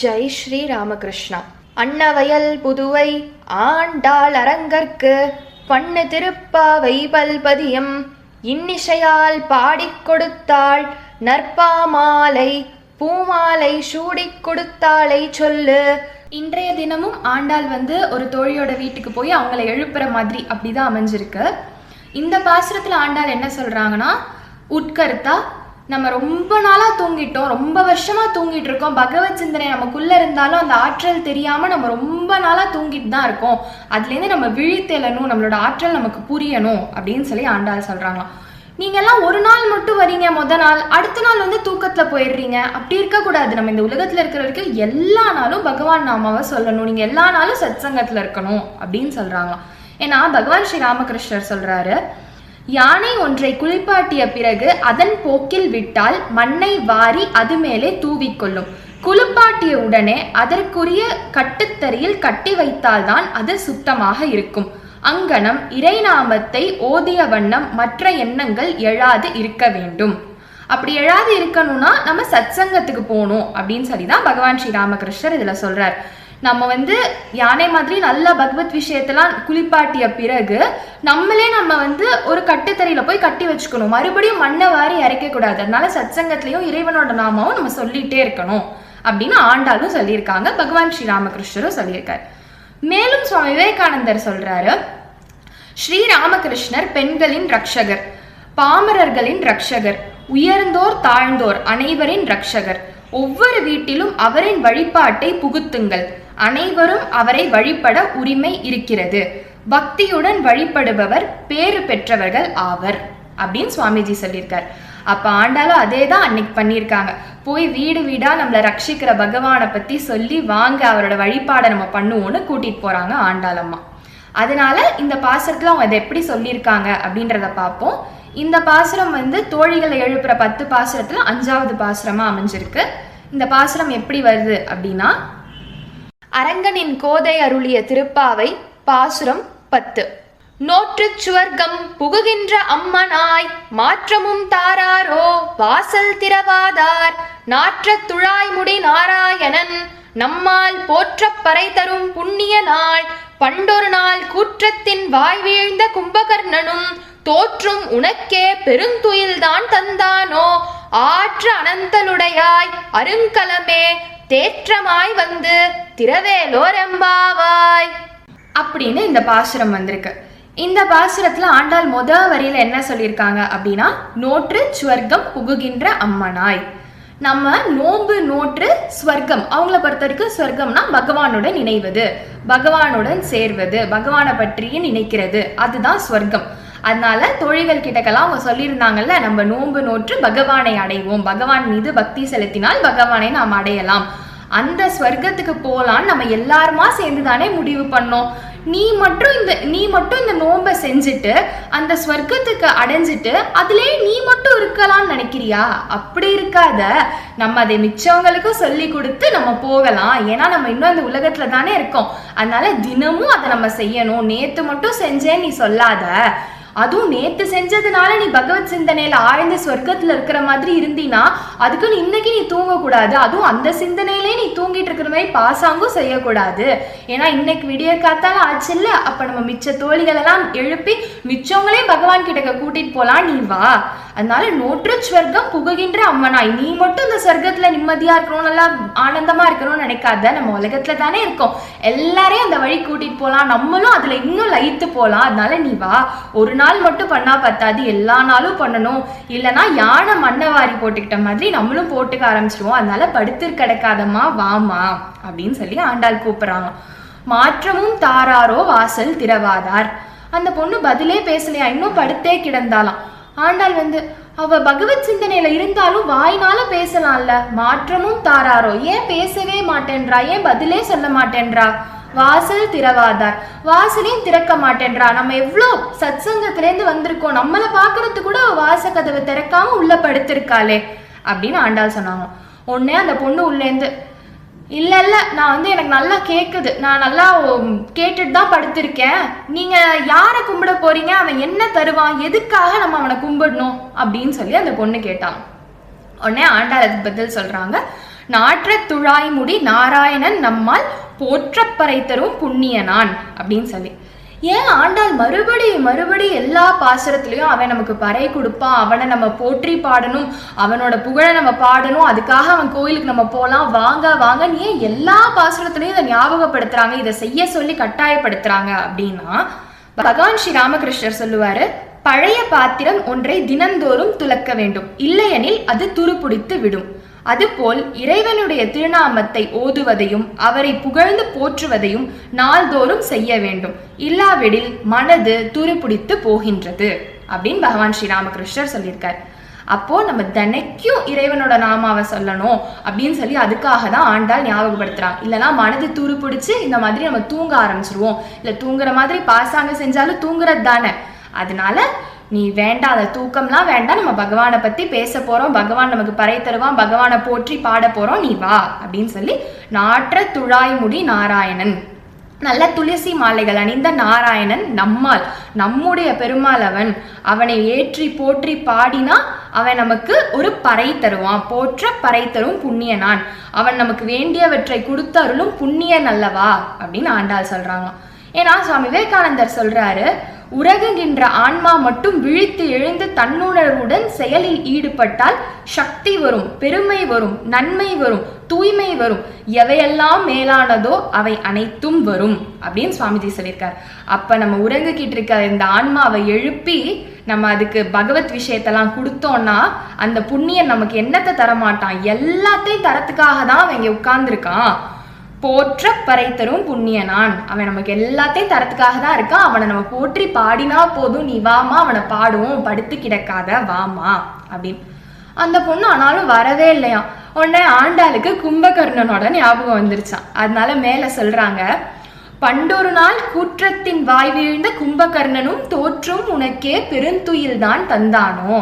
ஜெய் ஸ்ரீ ராமகிருஷ்ணா. அன்னவயல் புதுவை ஆண்டாள் அரங்கற்கு பண்ணு திருப்பாவை பல்பதியம். இன்னிசையால் பாடிக் கொடுத்தாள் நற்பாமாலை பூமாலை சூடிக் கொடுத்தாளை சொல்லு. இன்றைய தினமும் ஆண்டாள் வந்து ஒரு தோழியோட வீட்டுக்கு போய் அவங்கள எழுப்புற மாதிரி அப்படிதான் அமைஞ்சிருக்கு. இந்த பாசுரத்துல ஆண்டாள் என்ன சொல்றாங்கன்னா உட்கருத்தா நம்ம ரொம்ப நாளாக தூங்கிட்டோம் ரொம்ப வருஷமாக தூங்கிட்டு இருக்கோம். பகவத் சிந்தனை நமக்குள்ளே இருந்தாலும் அந்த ஆற்றல் தெரியாமல் நம்ம ரொம்ப நாளாக தூங்கிட்டு தான் இருக்கோம். அதுலேருந்து நம்ம விழித்தெழணும் நம்மளோட ஆற்றல் நமக்கு புரியணும் அப்படின்னு சொல்லி ஆண்டாள் சொல்கிறாங்களாம் நீங்கள்லாம் ஒரு நாள் மட்டும் வரீங்க முத நாள். அடுத்த நாள் வந்து தூக்கத்தில் போயிடுறீங்க. அப்படி இருக்கக்கூடாது. நம்ம இந்த உலகத்தில் இருக்கிற வரைக்கும் எல்லா நாளும் பகவான் நாமாவை சொல்லணும். நீங்கள் எல்லா நாளும் சத்சங்கத்தில் இருக்கணும் அப்படின்னு சொல்கிறாங்களாம் ஏன்னா பகவான் ஸ்ரீ ராமகிருஷ்ணர் சொல்கிறாரு யானை ஒன்றை குளிப்பாட்டிய பிறகு அதன் போக்கில் விட்டால் மண்ணை வாரி அது மேலே தூவிக்கொள்ளும் குளிப்பாட்டிய உடனே அதற்குரிய கட்டுத்தறியில் கட்டி வைத்தால்தான் அது சுத்தமாக இருக்கும். அங்கனம் இறைநாமத்தை ஓதிய வண்ணம் மற்ற எண்ணங்கள் எழாது இருக்க வேண்டும். அப்படி எழாது இருக்கணும்னா நம்ம சத்சங்கத்துக்கு போகணும் அப்படின்னு சொல்லி தான் பகவான் ஸ்ரீ ராமகிருஷ்ணர் இதுல சொல்றார். நம்ம வந்து யானை மாதிரி நல்ல பகவத் விஷயத்தெல்லாம் குளிப்பாட்டிய பிறகு நம்மளே நம்ம வந்து ஒரு கட்டுத்தறியில போய் கட்டி வச்சுக்கணும். மறுபடியும் மண்ணை வாரி இறைக்க கூடாது. அதனால சத்சங்கத்திலையும் இறைவனோட நாமாவும் நம்ம சொல்லிட்டே இருக்கணும் அப்படின்னு ஆண்டாளும் சொல்லியிருக்காங்க. பகவான் ஸ்ரீ ராமகிருஷ்ணரும் சொல்லியிருக்காரு. மேலும் சுவாமி விவேகானந்தர் சொல்றாரு ஸ்ரீ ராமகிருஷ்ணர் பெண்களின் ரக்ஷகர் பாமரர்களின் ரக்ஷகர் உயர்ந்தோர் தாழ்ந்தோர் அனைவரின் ரக்ஷகர். ஒவ்வொரு வீட்டிலும் அவரின் வழிபாட்டை புகுத்துங்கள். அனைவரும் அவரை வழிபட உரிமை இருக்கிறது. பக்தியுடன் வழிபடுபவர் பேறு பெற்றவர்கள் ஆவர் அப்படின்னு சுவாமிஜி சொல்லியிருக்கார். அப்ப ஆண்டாலும் அதே தான் அன்னைக்கு பண்ணியிருக்காங்க. போய் வீடு வீடா நம்மளை ரட்சிக்கிற பகவானை பத்தி சொல்லி வாங்க அவரோட வழிபாடை நம்ம பண்ணுவோம்னு கூட்டிட்டு போறாங்க ஆண்டாளம்மா. அதனால இந்த பாசுரத்துல அவங்க அதை எப்படி சொல்லியிருக்காங்க அப்படின்றத பார்ப்போம். இந்த பாசுரம் வந்து தோழிகளை எழுப்புற பத்து பாசுரத்துல அஞ்சாவது பாசுரமா அமைஞ்சிருக்கு. இந்த பாசுரம் எப்படி வருது அப்படின்னா அரங்கனின் கோதை அருளிய திருப்பாவை பாசுரம் பத்து. நோற்றுச் சுவர்க்கம் புகுகின்ற அம்மனாய் மாற்றமும் தாராரோ வாசல் திரவாதார் நாற்றத் துழாய்முடி நாராயணன் நம்மால் போற்றப் பறை தரும் புண்ணிய நாள் பண்டொரு நாள் கூற்றத்தின் வாய் வீழ்ந்த கும்பகர்ணனும் தோற்றும் உனக்கே பெருந்துயில்தான் தந்தானோ ஆற்று அனந்தலுடையாய் அருங்கலமே தேற்றமாய் வந்து திரவேலோரெம்பாவாய் அப்படின்னு இந்த பாசுரம் வந்திருக்கு. இந்த பாசுரத்துல ஆண்டாள் முத வரியில என்ன சொல்லியிருக்காங்க அப்படின்னா நோற்று சுவர்க்கம் புகுகின்ற அம்மனாய். நம்ம நோன்பு நோற்று ஸ்வர்க்கம் அவங்கள பொறுத்த வரைக்கும் ஸ்வர்க்கம்னா பகவானுடன் இணைவது பகவானுடன் சேர்வது பகவானை பற்றியும் நினைக்கிறது அதுதான் ஸ்வர்க்கம் அதனால தோழிகள் கிட்டக்கெல்லாம் அவங்க சொல்லியிருந்தாங்கல்ல நம்ம நோன்பு நோற்று பகவானை அடைவோம். பகவான் மீது பக்தி செலுத்தினால் பகவானை நாம் அடையலாம். அந்த ஸ்வர்க்கத்துக்கு போகலான்னு நம்ம எல்லாருமா சேர்ந்து தானே முடிவு பண்ணோம். நீ மட்டும் இந்த நீ மட்டும் இந்த நோன்பை செஞ்சுட்டு அந்த ஸ்வர்க்கத்துக்கு அடைஞ்சிட்டு அதுலயே நீ மட்டும் இருக்கலாம்னு நினைக்கிறியா? அப்படி இருக்காத. நம்ம அதை மிச்சவங்களுக்கும் சொல்லி கொடுத்து நம்ம போகலாம். ஏன்னா நம்ம இன்னும் அந்த உலகத்துல தானே இருக்கோம். அதனால தினமும் அதை நம்ம செய்யணும். நேத்து மட்டும் செஞ்சேன்னு நீ சொல்லாத. அதுவும் நேத்து செஞ்சதுனால நீ பகவத் சிந்தனையில ஆழ்ந்த சொர்க்கத்துல இருக்கிற மாதிரி இருந்தீனா அதுக்குன்னு இன்னைக்கு நீ தூங்க கூடாது அதுவும் அந்த சிந்தனையிலே நீ தூங்கிட்டு இருக்கிற மாதிரி பாசாங்கும் செய்யக்கூடாது. ஏன்னா இன்னைக்கு விடிய காத்தால ஆச்சு இல்ல? அப்ப நம்ம மிச்ச தோழிகள் எல்லாம் எழுப்பி மிச்சவங்களே பகவான் கிட்ட கூட்டிட்டு போலாம் நீ வா. அதனால நோற்று ஸ்வர்க்கம் புகுகின்ற அம்மனாய். நீ மட்டும் இந்த சொர்க்கத்துல நிம்மதியா இருக்கணும் நல்லா ஆனந்தமா இருக்கணும்னு நினைக்காத. நம்ம உலகத்துல தானே இருக்கோம். எல்லாரையும் அந்த வழி கூட்டிட்டு போலாம். நம்மளும் அதுல இன்னும் லயித்து போலாம். அதனால நீ வா. ஒரு நாள் மட்டும் பண்ணா பத்தாது. எல்லா நாளும் பண்ணணும். இல்லைன்னா யானை மண்ணை வாரி போட்டுக்கிட்ட மாதிரி நம்மளும் போட்டுக்க ஆரம்பிச்சிருவோம். அதனால படுத்து கிடக்காதம்மா வாமா அப்படின்னு சொல்லி ஆண்டாள் கூப்பிடுறாங்க. மாற்றமும் தாராரோ வாசல் திறவாதார். அந்த பொண்ணு பதிலே பேசலையா? இன்னும் படுத்தே கிடந்தாலாம் ஆண்டாள் வந்து அவ பகவத் சிந்தனையில இருந்தாலும் வாய்னால பேசலாம்ல. மாற்றமும் தாராரோ. ஏன் பேசவே மாட்டேன்றா? ஏன் பதிலே சொல்ல மாட்டேன்றா? வாசல் திறவாதார். வாசலையும் திறக்க மாட்டேன்றா. நம்ம எவ்வளோ சத்சங்கத்திலேருந்து வந்திருக்கோம். நம்மளை பார்க்கறது கூட வாச கதவை திறக்காம உள்ள படுத்திருக்காளே அப்படின்னு ஆண்டாள் சொன்னாங்க. உடனே அந்த பொண்ணு உள்ளேந்து இல்லை இல்லை நான் வந்து எனக்கு நல்லா கேட்குது நான் நல்லா கேட்டுட்டு தான் படுத்திருக்கேன். நீங்கள் யாரை கும்பிட போறீங்க? அவன் என்ன தருவான்? எதுக்காக நம்ம அவனை கும்பிடணும்? அப்படின்னு சொல்லி அந்த பொண்ணு கேட்டான் உடனே ஆண்டாள் அதுக்கு பதில் சொல்கிறாங்க நாற்ற துழாய்முடி நாராயணன் நம்மால் போற்றப்பறை தரும் புண்ணியனான் அப்படின்னு சொல்லி. ஏன் ஆண்டாள் மறுபடி மறுபடி எல்லா பாசுரத்துலயும் அவன் நமக்கு பறை கொடுப்பான் அவனை நம்ம போற்றி பாடணும் அவனோட புகழை நம்ம பாடணும் அதுக்காக அவன் கோயிலுக்கு நம்ம போகலாம் வாங்க வாங்க ஏன் எல்லா பாசுரத்துலையும் இதை ஞாபகப்படுத்துறாங்க இதை செய்ய சொல்லி கட்டாயப்படுத்துறாங்க அப்படின்னா பகவான் ஸ்ரீ ராமகிருஷ்ணர் சொல்லுவாரு பழைய பாத்திரம் ஒன்றை தினந்தோறும் துலக்க வேண்டும் இல்லையெனில் அது துருப்பிடித்து விடும். அதுபோல் இறைவனுடைய திருநாமத்தை ஓதுவதையும் அவரை புகழ்ந்து போற்றுவதையும் நாள்தோறும் செய்ய வேண்டும். இல்லாவிடில் மனது துருப்பிடித்து போகின்றது. அப்படின்னு பகவான் ஸ்ரீ ராமகிருஷ்ணர் சொல்லியிருக்கார். அப்போ நம்ம தினைக்கும் இறைவனோட நாமாவை சொல்லணும் அப்படின்னு சொல்லி அதுக்காக தான் ஆண்டாள் ஞாபகப்படுத்துறாங்க இல்லைனா மனது தூறு பிடிச்சி இந்த மாதிரி நம்ம தூங்க ஆரம்பிச்சிருவோம். இல்லை தூங்குற மாதிரி பாசாங்க செஞ்சாலும் தூங்குறது தானே அதனால நீ வேண்டாம் அந்த தூக்கம்லாம் வேண்டாம். நம்ம பகவானை பற்றி பேச போகிறோம் பகவான் நமக்கு பறை தருவான். பகவானை போற்றி பாட போகிறோம் நீ வா அப்படின்னு சொல்லி நாற்ற துழாய்முடி நாராயணன். நல்ல துளசி மாலைகள் அணிந்த நாராயணன் நம்மால் நம்முடைய பெருமாள் அவன் அவனை ஏற்றி போற்றி பாடினா அவன் நமக்கு ஒரு பறை தருவான். போற்ற பறை தரும் புண்ணியனான். அவன் நமக்கு வேண்டியவற்றை கொடுத்தருளும் புண்ணியன் அல்லவா? அப்படின்னு ஆண்டாள் சொல்றாங்க. ஏன்னா சுவாமி விவேகானந்தர் சொல்றாரு உறகுகின்ற ஆன்மா மட்டும் விழித்து எழுந்து தன்னுணர்வுடன் செயலில் ஈடுபட்டால் சக்தி வரும் பெருமை வரும் நன்மை வரும் தூய்மை வரும். எவையெல்லாம் மேலானதோ அவை அனைத்தும் வரும் அப்படின்னு சுவாமிஜி சொல்லியிருக்கார். அப்ப நம்ம உறங்கிக்கிட்டு இருக்க இந்த ஆன்மாவை எழுப்பி நம்ம அதுக்கு பகவத் விஷயத்தெல்லாம் கொடுத்தோம்னா அந்த புண்ணியன் நமக்கு என்னத்தை தரமாட்டான்? எல்லாத்தையும் தரத்துக்காக தான் அவன் இங்க உட்கார்ந்துருக்கான். போற்ற பறைத்தரும் புண்ணியனான். அவன் நமக்கு எல்லாத்தையும் தரத்துக்காக தான் இருக்கான். அவனை நம்ம போற்றி பாடினா போதும். நீ வாமா அவனை பாடுவோம். படுத்து கிடக்காத வாமா அப்படின்னு. அந்த பொண்ணு ஆனாலும் வரவே இல்லையாம் உடனே ஆண்டாளுக்கு கும்பகர்ணனோட ஞாபகம் வந்துருச்சான் அதனால மேல சொல்றாங்க பண்டொரு நாள் கூற்றத்தின் வாய் வீழ்ந்த கும்பகர்ணனும் தோற்றும் உனக்கே பெருந்துயில்தான் தந்தானோ?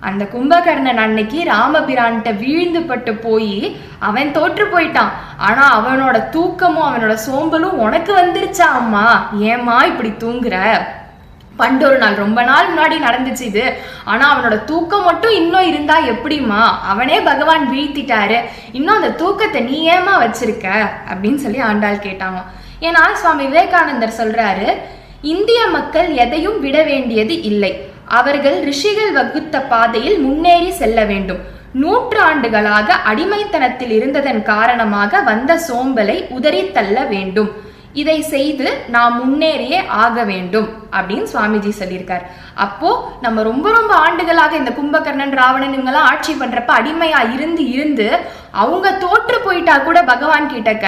அந்த கும்பகர்ணன் அன்னைக்கு ராமபிரான்கிட்ட வீழ்ந்து பட்டு போய் அவன் தோற்று போயிட்டான். ஆனா அவனோட தூக்கமும் அவனோட சோம்பலும் உனக்கு வந்துருச்சா அம்மா? ஏம்மா இப்படி தூங்குற? பண்டொரு நாள் ரொம்ப நாள் முன்னாடி நடந்துச்சு இது. ஆனா அவனோட தூக்கம் மட்டும் இன்னும் இருந்தா எப்படிம்மா? அவனே பகவான் வீழ்த்திட்டாரு. இன்னும் அந்த தூக்கத்தை நீ ஏமா வச்சிருக்க? அப்படின்னு சொல்லி ஆண்டாள் கேட்டாங்க. ஏன்னா சுவாமி விவேகானந்தர் சொல்றாரு இந்திய மக்கள் எதையும் விட வேண்டியது இல்லை. அவர்கள் ரிஷிகள் வகுத்த பாதையில் முன்னேறி செல்ல வேண்டும். நூற்றாண்டுகளாக அடிமைத்தனத்தில் இருந்ததன் காரணமாக வந்த சோம்பலை உதறித்தள்ள வேண்டும். இதை செய்து நாம் முன்னேறியே ஆக வேண்டும். அப்படின்னு சுவாமிஜி சொல்லியிருக்கார். அப்போ நம்ம ரொம்ப ரொம்ப ஆண்டுகளாக இந்த கும்பகர்ணன் ராவணன் இவங்கெல்லாம் ஆட்சி பண்றப்ப அடிமையா இருந்து இருந்து அவங்க தோற்று போயிட்டா கூட பகவான் கிட்டக்க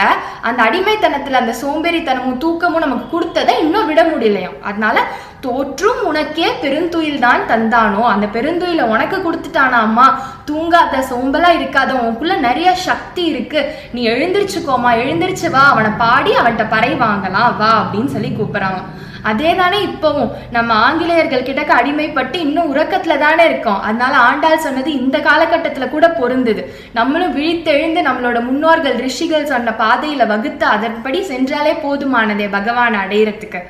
அந்த அடிமைத்தனத்துல அந்த சோம்பேறித்தனமும் தூக்கமும் நமக்கு கொடுத்ததை இன்னும் விட முடியலையும். அதனால தோற்றும் உனக்கே பெருந்துயில் தான் தந்தானோ? அந்த பெருந்துயில உனக்கு கொடுத்துட்டானா அம்மா? தூங்காத சோம்பலா இருக்காத உனக்குள்ள நிறைய சக்தி இருக்கு. நீ எழுந்திருச்சுக்கோமா எழுந்திருச்சு வா அவனை பாடி அவன்கிட்ட பறை வாங்கலாம் வா அப்படின்னு சொல்லி கூப்பிட்றான் அதே தானே இப்பவும். நம்ம ஆங்கிலேயர்கள் கிட்டக்க அடிமைப்பட்டு இன்னும் உறக்கத்துல தானே இருக்கோம். அதனால ஆண்டாள் சொன்னது இந்த காலகட்டத்துல கூட பொருந்தது. நம்மளும் விழித்தெழுந்து நம்மளோட முன்னோர்கள் ரிஷிகள் சொன்ன பாதையில வகுத்து அதன்படி சென்றாலே போதுமானதே பகவான் அடையிறதுக்கு.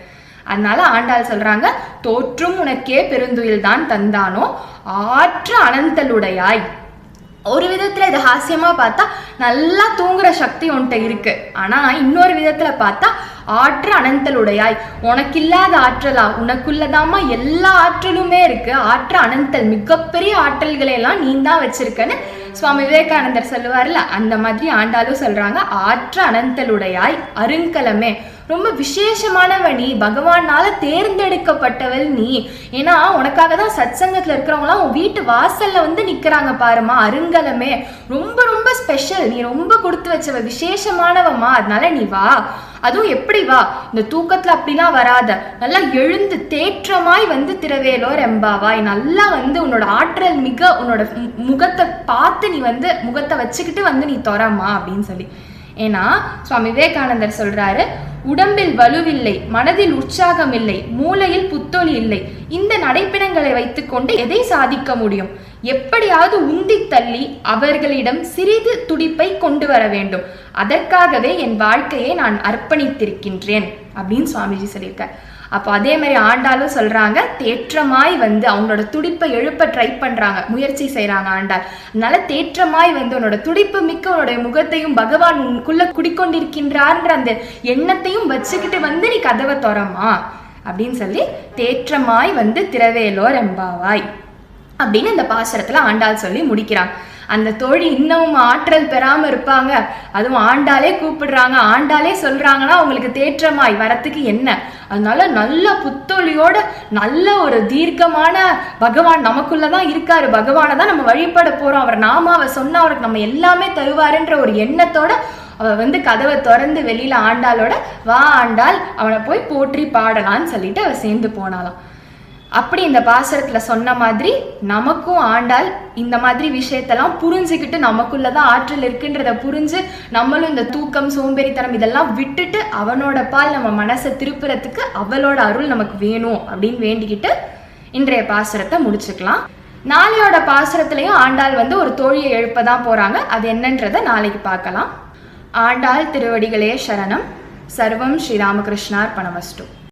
அதனால ஆண்டாள் சொல்றாங்க தோற்றும் உனக்கே பெருந்துயில் தான் தந்தானோ? ஆற்று அனந்தலுடையாய். ஒரு விதத்துல இது ஹாஸ்யமா பார்த்தா நல்லா தூங்குற சக்தி உன்கிட்ட இருக்கு. ஆனா இன்னொரு விதத்துல பார்த்தா ஆற்று அனந்தலுடையாய். உனக்கு இல்லாத ஆற்றலா? உனக்குள்ளதாமா எல்லா ஆற்றலுமே இருக்கு. ஆற்று அனந்தல் மிகப்பெரிய ஆற்றல்களை எல்லாம் நீ தான் வச்சிருக்கன்னு சுவாமி விவேகானந்தர் சொல்லுவார்ல அந்த மாதிரி ஆண்டாலும் சொல்றாங்க. ஆற்று அனந்தலுடையாய் அருங்கலமே. ரொம்ப விசேஷமானவ நீ. பகவானால தேர்ந்தெடுக்கப்பட்டவள் நீ. ஏன்னா உனக்காக தான் சத் சங்கத்தில் இருக்கிறவங்களாம் உன் வீட்டு வாசல்ல வந்து நிக்கிறாங்க பாருமா அருங்கலமே. ரொம்ப ரொம்ப ஸ்பெஷல் நீ ரொம்ப கொடுத்து வச்சவ விசேஷமானவமா அதனால நீ வா. அதுவும் எப்படி வா? இந்த தூக்கத்துல அப்படிலாம் வராத. நல்லா எழுந்து தேற்றமாய் வந்து திரவேலோர் எம்பாவாய் நல்லா வந்து உன்னோட ஆற்றல் மிக உன்னோட முகத்தை பார்த்து நீ வந்து முகத்தை வச்சுக்கிட்டு வந்து நீ தொறமா அப்படின்னு சொல்லி. ஏன்னா சுவாமி விவேகானந்தர் சொல்றாரு உடம்பில் வலுவில்லை மனதில் உற்சாகம் இல்லை மூளையில் புத்தொளி இல்லை. இந்த நடைப்பிணங்களை வைத்துக்கொண்டு எதை சாதிக்க முடியும்? எப்படியாவது உந்தி தள்ளி அவர்களிடம் சிறிது துடிப்பை கொண்டு வர வேண்டும். அதற்காகவே என் வாழ்க்கையை நான் அர்ப்பணித்திருக்கின்றேன் அப்படின்னு சுவாமிஜி சொல்லியிருக்கார். அப்போ அதே மாதிரி ஆண்டாலும் சொல்றாங்க தேற்றமாய் வந்து அவங்களோட துடிப்பை எழுப்ப ட்ரை பண்றாங்க முயற்சி செய்கிறாங்க ஆண்டாள். அதனால தேற்றமாய் வந்து உன்னோட துடிப்பு மிக்க உன்னுடைய முகத்தையும் பகவான் உனக்குள்ள குடிக்கொண்டிருக்கின்றார்ன்ற அந்த எண்ணத்தையும் வச்சுக்கிட்டு வந்து நீ கதவை திறமா அப்படின்னு சொல்லி தேற்றமாய் வந்து திரவேலோர் எம்பாவாய் அப்படின்னு இந்த பாசுரத்துல ஆண்டாள் சொல்லி முடிக்கிறாங்க. அந்த தோழி இன்னமும் ஆற்றல் பெறாமல் இருப்பாங்க. அதுவும் ஆண்டாலே கூப்பிடுறாங்க ஆண்டாளே சொல்கிறாங்கன்னா அவங்களுக்கு தேற்றமாய் வரத்துக்கு என்ன? அதனால நல்ல புத்தொழியோட நல்ல ஒரு தீர்க்கமான பகவான் நமக்குள்ளதான் இருக்காரு. பகவானை தான் நம்ம வழிபட போகிறோம் அவர் நாமாவை சொன்னா அவருக்கு நம்ம எல்லாமே தருவாருன்ற ஒரு எண்ணத்தோட அவ வந்து கதவை திறந்து வெளியில ஆண்டாளோட வா ஆண்டாள் அவனை போய் போற்றி பாடலான்னு சொல்லிட்டு அவ சேர்ந்து போனாலாம் அப்படி இந்த பாசரத்தில் சொன்ன மாதிரி நமக்கும் ஆண்டாள் இந்த மாதிரி விஷயத்தெல்லாம் புரிஞ்சுக்கிட்டு நமக்குள்ளதான் ஆற்றல் இருக்குன்றத புரிஞ்சு நம்மளும் இந்த தூக்கம் சோம்பேறித்தனம் இதெல்லாம் விட்டுட்டு அவனோட பால் நம்ம மனசை திருப்புறதுக்கு அவளோட அருள் நமக்கு வேணும் அப்படின்னு வேண்டிக்கிட்டு இன்றைய பாசுரத்தை முடிச்சுக்கலாம். நாளையோட பாசரத்திலையும் ஆண்டாள் வந்து ஒரு தோழியை எழுப்பதான் போறாங்க. அது என்னன்றதை நாளைக்கு பார்க்கலாம். ஆண்டாள் திருவடிகளே சரணம். சர்வம் ஸ்ரீராமகிருஷ்ணார் பணமஸ்டு